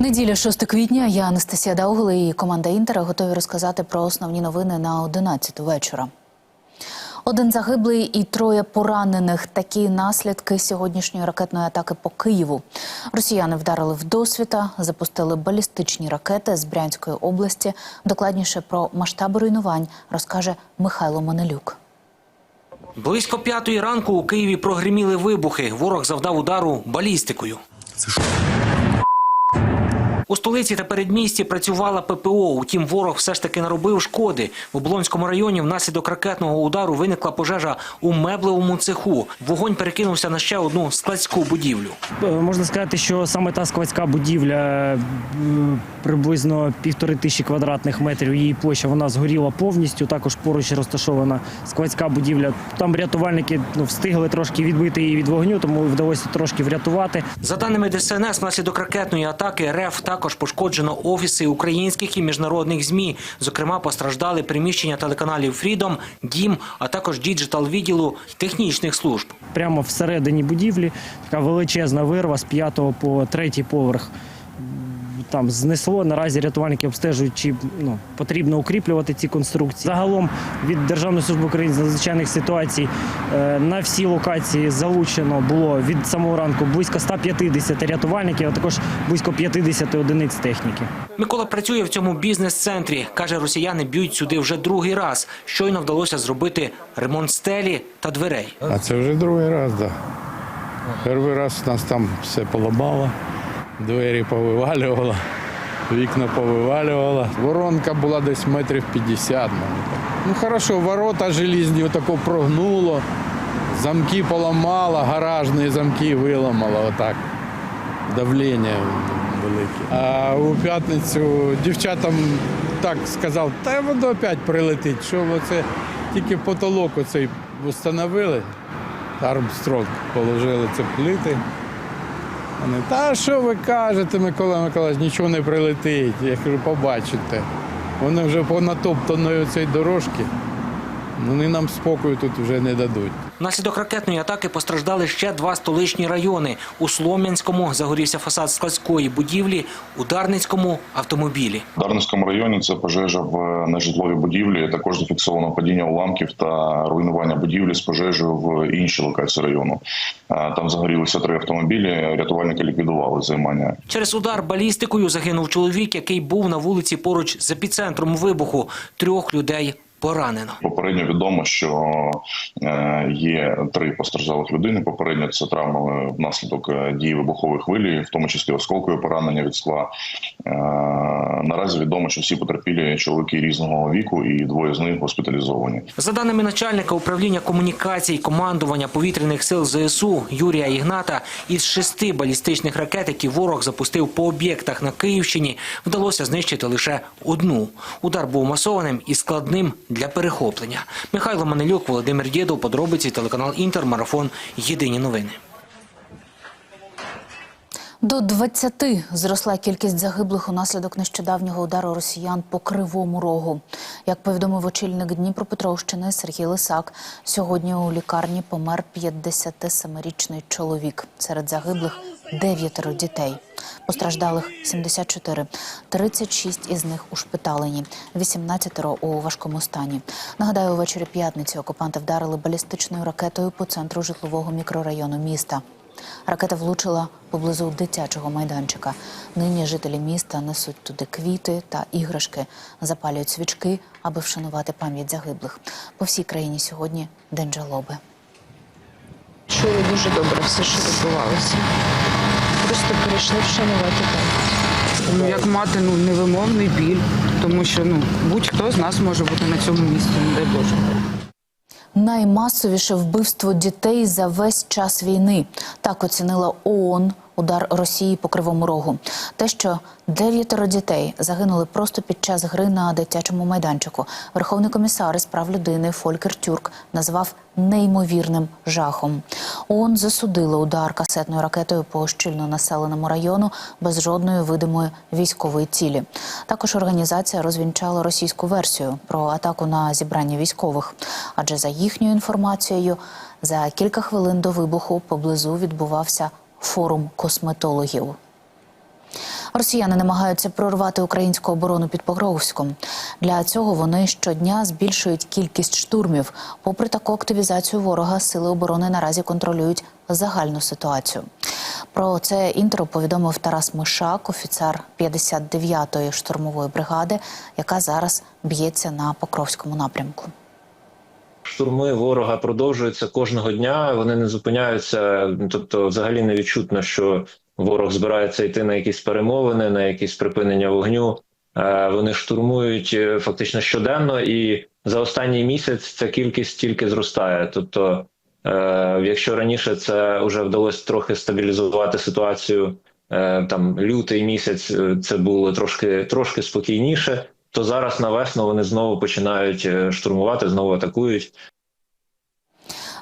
Неділя 6 квітня. Я Анастасія Даугли і команда Інтера готові розказати про основні новини на 11 вечора. Один загиблий і троє поранених. Такі наслідки сьогоднішньої ракетної атаки по Києву. Росіяни вдарили в досвіта, запустили балістичні ракети з Брянської області. Докладніше про масштаби руйнувань розкаже Михайло Манелюк. Близько п'ятої ранку у Києві прогриміли вибухи. Ворог завдав удару балістикою. У столиці та передмісті працювала ППО. Утім, ворог все ж таки наробив шкоди. В Облонському районі внаслідок ракетного удару виникла пожежа у меблевому цеху. Вогонь перекинувся на ще одну складську будівлю. Е, Можна сказати, що саме та складська будівля е, приблизно півтори тисячі квадратних метрів. Її площа вона згоріла повністю. Також поруч розташована складська будівля. Там рятувальники ну, встигли трошки відбити її від вогню, тому вдалося трошки врятувати. За даними ДСНС, внаслідок ракетної атаки РФ також пошкоджено офіси українських і міжнародних змі. Зокрема, постраждали приміщення телеканалів Фрідом, Дім, а також діджитал відділу технічних служб. Прямо всередині будівлі така величезна вирва з п'ятого по третій поверх. Там знесло. Наразі рятувальники обстежують, чи ну, потрібно укріплювати ці конструкції. Загалом від Державної служби України з надзвичайних ситуацій е, на всі локації залучено було від самого ранку близько 150 рятувальників, а також близько 50 одиниць техніки. Микола працює в цьому бізнес-центрі. Каже, росіяни б'ють сюди вже другий раз. Щойно вдалося зробити ремонт стелі та дверей. А це вже другий раз, так. Да. Перший раз нас там все поламало, двері повивалювало, вікна повивалювало. Воронка була десь метрів 50. Ну хорошо, ворота желізні отако прогнуло, замки поламало, гаражні замки виламало отак. Давлення велике. А у п'ятницю дівчатам так сказав, та воно опять прилетить, що оце тільки потолок оцей встановили. Армстронг положили ці плити. Вони, та що ви кажете, Микола Миколаївич, нічого не прилетить. Я кажу, побачите. Вони вже понатоптаної цієї дорожки. Вони нам спокою тут вже не дадуть. Внаслідок ракетної атаки постраждали ще два столичні райони. У Слов'янському загорівся фасад складської будівлі, у Дарницькому – автомобілі. В Дарницькому районі це пожежа в нежитловій будівлі. Також зафіксовано падіння уламків та руйнування будівлі з пожежею в іншій локації району. Е, Там загорілися три автомобілі. Рятувальники ліквідували займання. Через удар балістикою загинув чоловік, який був на вулиці поруч з епіцентром вибуху. Трьох людей поранено. Попередньо відомо, що е, є три постраждалих людини. Попередньо це травми внаслідок е, дії вибухової хвилі, в тому числі осколкові поранення від скла. Е, Наразі відомо, що всі потерпілі чоловіки різного віку, і двоє з них госпіталізовані. За даними начальника управління комунікацій командування повітряних сил ЗСУ Юрія Ігната, із шести балістичних ракет, які ворог запустив по об'єктах на Київщині, вдалося знищити лише одну. Удар був масованим і складним для перехоплення. Михайло Манелюк, Володимир Дєдов, подробиці телеканал Інтер, марафон. Єдині новини. До 20 зросла кількість загиблих унаслідок нещодавнього удару росіян по Кривому Рогу. Як повідомив очільник Дніпропетровщини Сергій Лисак, сьогодні у лікарні помер 57-річний чоловік. Серед загиблих дев'ятеро дітей. Постраждалих 74. 36 із них ушпиталені, 18 у важкому стані. Нагадаю, увечері п'ятниці окупанти вдарили балістичною ракетою по центру житлового мікрорайону міста. Ракета влучила поблизу дитячого майданчика. Нині жителі міста несуть туди квіти та іграшки, запалюють свічки, аби вшанувати пам'ять загиблих. По всій країні сьогодні день жалоби. Чули дуже добре все, що відбувалося. Просто прийшли вшанувати пам'ять. Ну, як мати ну, невимовний біль, тому що ну, будь-хто з нас може бути на цьому місці, не дай Боже. Наймасовіше вбивство дітей за весь час війни. Так оцінила ООН удар Росії по Кривому Рогу. Те, що дев'ятеро дітей загинули просто під час гри на дитячому майданчику. Верховний комісар із прав людини Фолькер Тюрк назвав неймовірним жахом. ООН засудила удар касетною ракетою по щільно населеному району без жодної видимої військової цілі. Також організація розвінчала російську версію про атаку на зібрання військових. Адже за їхньою інформацією, за кілька хвилин до вибуху поблизу відбувався форум косметологів. Росіяни намагаються прорвати українську оборону під Покровськом. Для цього вони щодня збільшують кількість штурмів. Попри таку активізацію ворога, сили оборони наразі контролюють загальну ситуацію. Про це інтеро повідомив Тарас Мишак, офіцер 59-ї штурмової бригади, яка зараз б'ється на Покровському напрямку. Штурми ворога продовжуються кожного дня. Вони не зупиняються. Тобто, взагалі не відчутно, що ворог збирається йти на якісь перемовини, на якісь припинення вогню. Е, Вони штурмують е, фактично щоденно, і за останній місяць ця кількість тільки зростає. Тобто, е, якщо раніше це вже вдалося трохи стабілізувати ситуацію, там лютий місяць це було трошки трошки спокійніше. То зараз на весну вони знову починають е, штурмувати, знову атакують.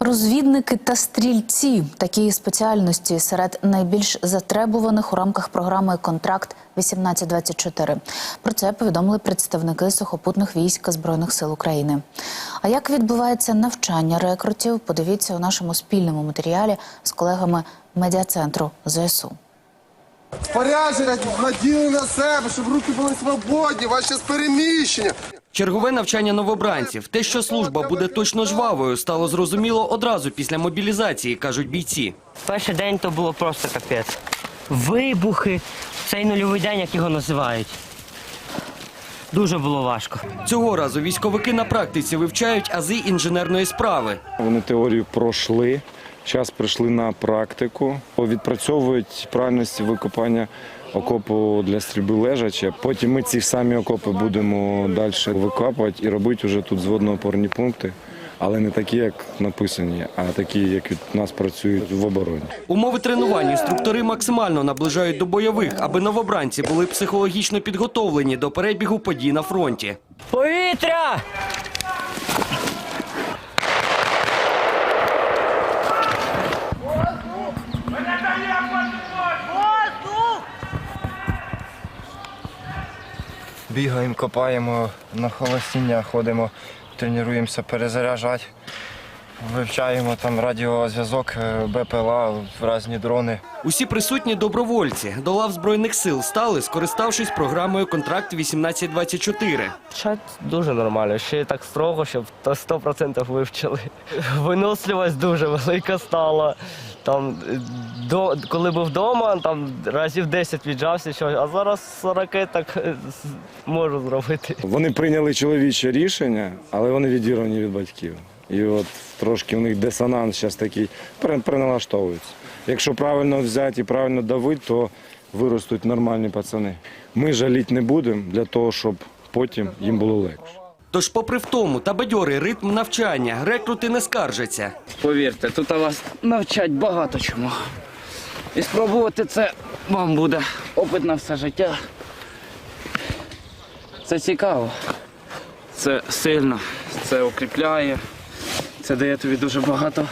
Розвідники та стрільці такі спеціальності серед найбільш затребуваних у рамках програми Контракт 1824 Про це повідомили представники сухопутних військ збройних сил України. А як відбувається навчання рекрутів? Подивіться у нашому спільному матеріалі з колегами медіа-центру ЗСУ. Спорядження наділи на себе, щоб руки були свободні, ваше переміщення. Чергове навчання новобранців. Те, що служба буде точно жвавою, стало зрозуміло одразу після мобілізації, кажуть бійці. Перший день то було просто капець. Вибухи, цей нульовий день, як його називають. Дуже було важко. Цього разу військовики на практиці вивчають ази інженерної справи. Вони теорію пройшли, зараз прийшли на практику, відпрацьовують правильність викопання окопу для стрільби лежача. Потім ми ці самі окопи будемо далі викопувати і робити вже тут зводно-опорні пункти, але не такі, як написані, а такі, як від нас працюють в обороні. Умови тренувань інструктори максимально наближають до бойових, аби новобранці були психологічно підготовлені до перебігу подій на фронті. Повітря! Бігаємо, копаємо, на холостіння ходимо, тренуємося перезаряджати, вивчаємо там радіозв'язок, е, БПЛА, різні дрони. Усі присутні добровольці до лав збройних сил стали, скориставшись програмою Контракт 1824 Чат дуже нормально, ще так строго, щоб то 100% вивчили. Виносливість дуже велика стала. Там, до, коли був вдома, там разів 10 віджався, що, а зараз 40 так е, можу зробити. Вони прийняли чоловіче рішення, але вони відірвані від батьків. І от трошки у них дисонанс зараз такий пере- переналаштовується. Якщо правильно взяти і правильно давити, то виростуть нормальні пацани. Ми жаліти не будемо для того, щоб потім їм було легше. Тож, попри втому та бадьорий ритм навчання, рекрути не скаржаться. Повірте, тут вас навчать багато чому. І спробувати це вам буде опит на все життя. Це цікаво. Це сильно, це укріпляє, це дає тобі дуже багато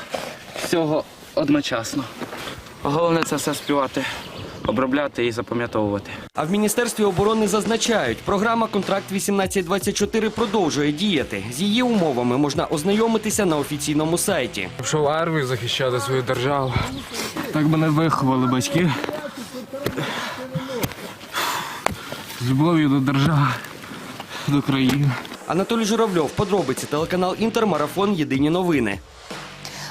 всього одночасно. Головне це все співати, обробляти і запам'ятовувати. А в Міністерстві оборони зазначають, програма Контракт 1824 продовжує діяти. З її умовами можна ознайомитися на офіційному сайті. Пішов в армію захищати свою державу. Так мене виховали батьки. З любов'ю до держави, до країни. Анатолій Журавльов, подробиці, телеканал Інтер, марафон Єдині новини.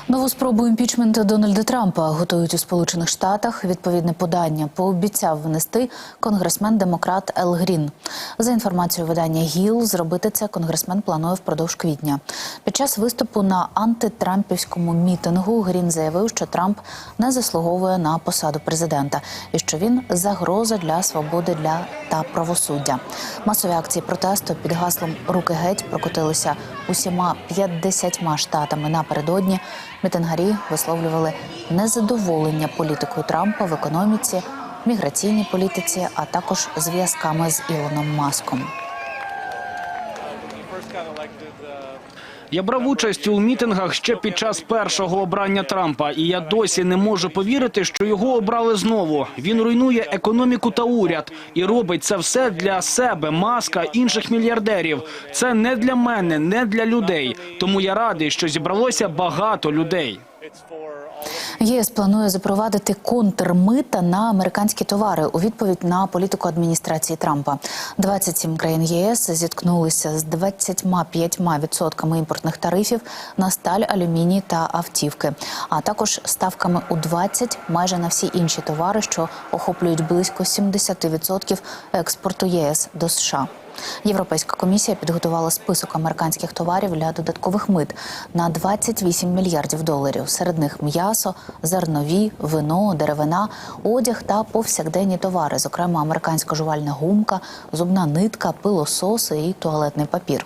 Нову спробу імпічменту Дональда Трампа готують у Сполучених Штатах. Відповідне подання пообіцяв внести конгресмен-демократ Ел Грін. За інформацією видання ГІЛ, зробити це конгресмен планує впродовж квітня. Під час виступу на антитрампівському мітингу Грін заявив, що Трамп не заслуговує на посаду президента і що він загроза для свободи для та правосуддя. Масові акції протесту під гаслом Руки геть прокотилися усіма 50 штатами напередодні. Мітингарі висловлювали незадоволення політикою Трампа в економіці, міграційній політиці, а також зв'язками з Ілоном Маском. Я брав участь у мітингах ще під час першого обрання Трампа, і я досі не можу повірити, що його обрали знову. Він руйнує економіку та уряд і робить це все для себе, маска інших мільярдерів. Це не для мене, не для людей. Тому я радий, що зібралося багато людей. ЄС планує запровадити контрмита на американські товари у відповідь на політику адміністрації Трампа. 27 країн ЄС зіткнулися з 25% імпортних тарифів на сталь, алюміній та автівки, а також ставками у 20 майже на всі інші товари, що охоплюють близько 70% експорту ЄС до США. Європейська комісія підготувала список американських товарів для додаткових мит на 28 мільярдів доларів. Серед них м'ясо, зернові, вино, деревина, одяг та повсякденні товари, зокрема американська жувальна гумка, зубна нитка, пилососи і туалетний папір.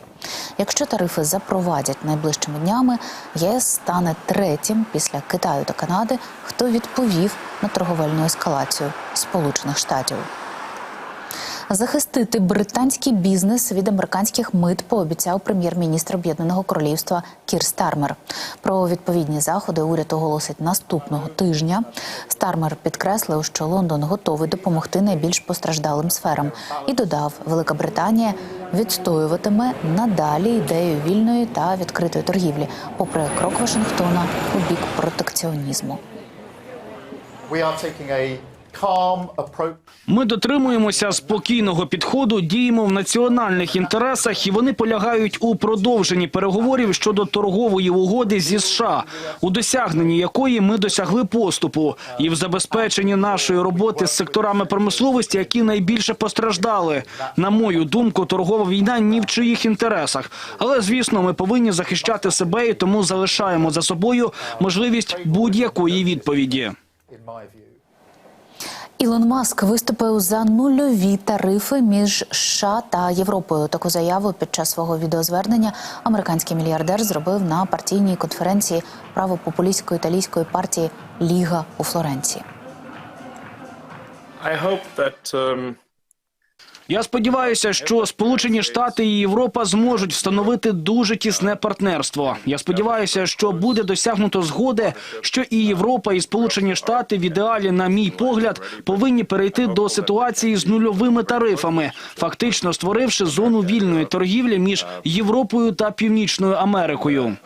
Якщо тарифи запровадять найближчими днями, ЄС стане третім після Китаю та Канади, хто відповів на торговельну ескалацію Сполучених Штатів. Захистити британський бізнес від американських мит пообіцяв прем'єр-міністр Об'єднаного Королівства Кір Стармер. Про відповідні заходи уряд оголосить наступного тижня. Стармер підкреслив, що Лондон готовий допомогти найбільш постраждалим сферам і додав, Велика Британія відстоюватиме надалі ідею вільної та відкритої торгівлі, попри крок Вашингтона у бік протекціонізму. Ми дотримуємося спокійного підходу, діємо в національних інтересах, і вони полягають у продовженні переговорів щодо торгової угоди зі США, у досягненні якої ми досягли поступу, і в забезпеченні нашої роботи з секторами промисловості, які найбільше постраждали. На мою думку, торгова війна ні в чиїх інтересах. Але звісно, ми повинні захищати себе і тому залишаємо за собою можливість будь-якої відповіді. Ілон Маск виступив за нульові тарифи між США та Європою. Таку заяву під час свого відеозвернення американський мільярдер зробив на партійній конференції правопопулістської італійської партії Ліга у Флоренції. I hope that um, Я сподіваюся, що Сполучені Штати і Європа зможуть встановити дуже тісне партнерство. Я сподіваюся, що буде досягнуто згоди, що і Європа, і Сполучені Штати в ідеалі, на мій погляд, повинні перейти до ситуації з нульовими тарифами, фактично створивши зону вільної торгівлі між Європою та Північною Америкою.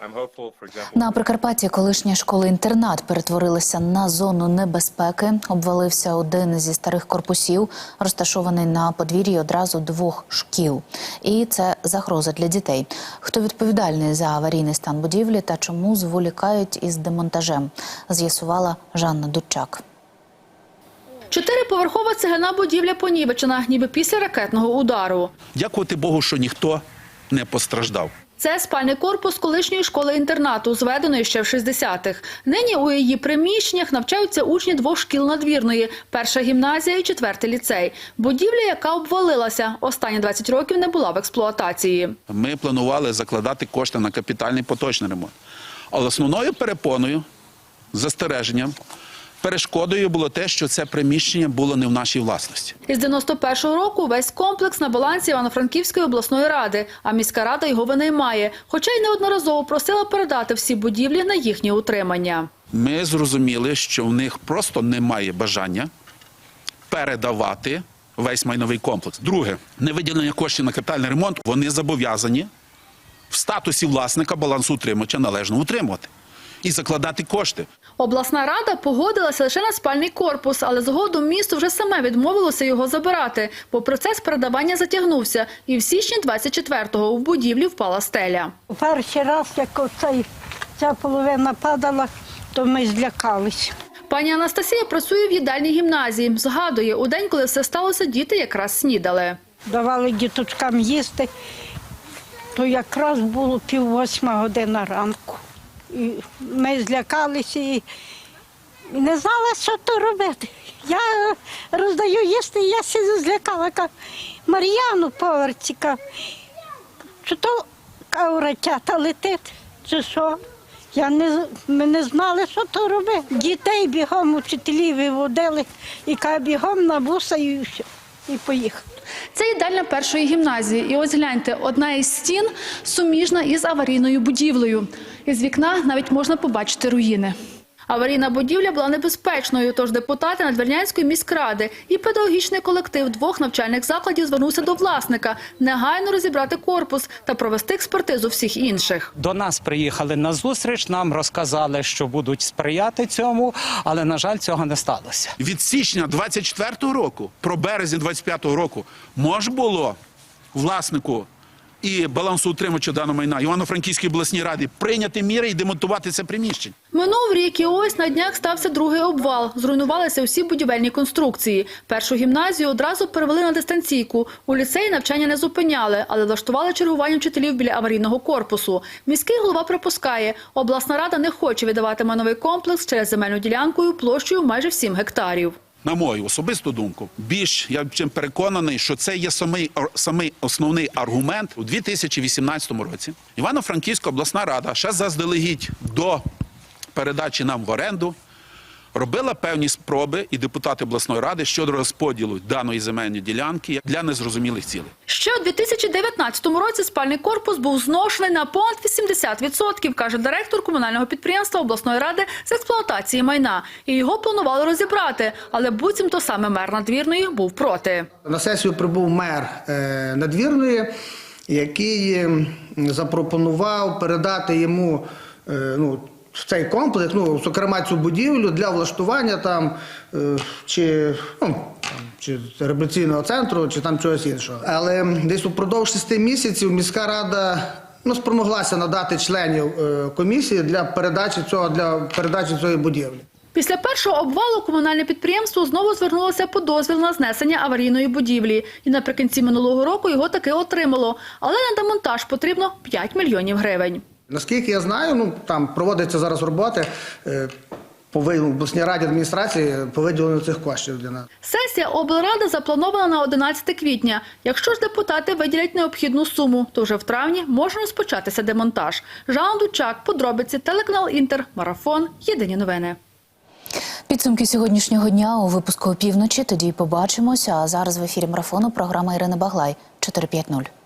На Прикарпатті колишня школа-інтернат перетворилася на зону небезпеки. Обвалився один зі старих корпусів, розташований на подвір'ї одразу двох шкіл. І це загроза для дітей. Хто відповідальний за аварійний стан будівлі та чому зволікають із демонтажем, з'ясувала Жанна Дучак. Чотириповерхова цегляна будівля понівечена, ніби після ракетного удару. Дякувати Богу, що ніхто не постраждав. Це спальний корпус колишньої школи-інтернату, зведеної ще в 60-х. Нині у її приміщеннях навчаються учні двох шкіл надвірної – перша гімназія і четвертий ліцей. Будівля, яка обвалилася, останні 20 років не була в експлуатації. Ми планували закладати кошти на капітальний поточний ремонт. Але основною перепоною, застереженням, перешкодою було те, що це приміщення було не в нашій власності. Із 91-го року весь комплекс на балансі Івано-Франківської обласної ради, а міська рада його винаймає, хоча й неодноразово просила передати всі будівлі на їхнє утримання. Ми зрозуміли, що в них просто немає бажання передавати весь майновий комплекс. Друге, невиділення коштів на капітальний ремонт вони зобов'язані в статусі власника балансоутримувача належно утримувати і закладати кошти. Обласна рада погодилася лише на спальний корпус, але згодом місто вже саме відмовилося його забирати, бо процес передавання затягнувся. І в січні 24-го в будівлі впала стеля. Перший раз, як оцей, ця половина падала, то ми злякалися. Пані Анастасія працює в їдальній гімназії. Згадує, у день, коли все сталося, діти якраз снідали. Давали діточкам їсти, то якраз було пів восьма година ранку. І ми злякалися і не знали, що то робити. Я роздаю їсти, я сиду злякала. Мар'яну поверціка, чи то кауратята летить, чи що? Я не, ми не знали, що то робити. Дітей бігом учителі виводили і бігом на буса і, все, і поїхали. Це їдальня першої гімназії. І ось гляньте, одна із стін суміжна із аварійною будівлею. Із вікна навіть можна побачити руїни. Аварійна будівля була небезпечною, тож депутати Надвірнянської міськради і педагогічний колектив двох навчальних закладів звернувся до власника негайно розібрати корпус та провести експертизу всіх інших. До нас приїхали на зустріч, нам розказали, що будуть сприяти цьому, але на жаль, цього не сталося. Від січня 24-го року про березень 25-го року може було власнику і балансоутримувачу даного майна Івано-Франківській обласній раді прийняти міри і демонтувати це приміщення. Минув рік і ось на днях стався другий обвал. Зруйнувалися всі будівельні конструкції. Першу гімназію одразу перевели на дистанційку. У ліцеї навчання не зупиняли, але влаштували чергування вчителів біля аварійного корпусу. Міський голова припускає, обласна рада не хоче віддавати майновий комплекс через земельну ділянку площею майже в 7 гектарів. На мою особисту думку, більш я чим переконаний, що це є самий самий основний аргумент у 2018 році. Івано-Франківська обласна рада ще заздалегідь до передачі нам в оренду робила певні спроби і депутати обласної ради щодо розподілу даної земельної ділянки для незрозумілих цілей. Ще у 2019 році спальний корпус був зношений на понад 80%, каже директор комунального підприємства обласної ради з експлуатації майна. І його планували розібрати, але буцімто саме мер надвірної був проти. На сесію прибув мер е, надвірної, який запропонував передати йому е, ну, цей комплекс, ну, зокрема цю будівлю для влаштування там е, чи, ну, чи реабілітаційного центру, чи там чогось іншого. Але десь упродовж шести місяців міська рада. Ну, спромоглася надати членів е, комісії для передачі цього для передачі цієї будівлі. Після першого обвалу комунальне підприємство знову звернулося по дозвіл на знесення аварійної будівлі. І наприкінці минулого року його таки отримало. Але на демонтаж потрібно 5 мільйонів гривень. Наскільки я знаю, ну там проводяться зараз роботи е, по обласній раді адміністрації по виділенню цих коштів для нас. Сесія облради запланована на 11 квітня. Якщо ж депутати виділять необхідну суму, то вже в травні може розпочатися демонтаж. Жан Дучак, подробиці, телеканал Інтер, Марафон, Єдині новини. Підсумки сьогоднішнього дня у випуску опівночі. Тоді побачимося. А зараз в ефірі марафону програма Ірини Баглай 450.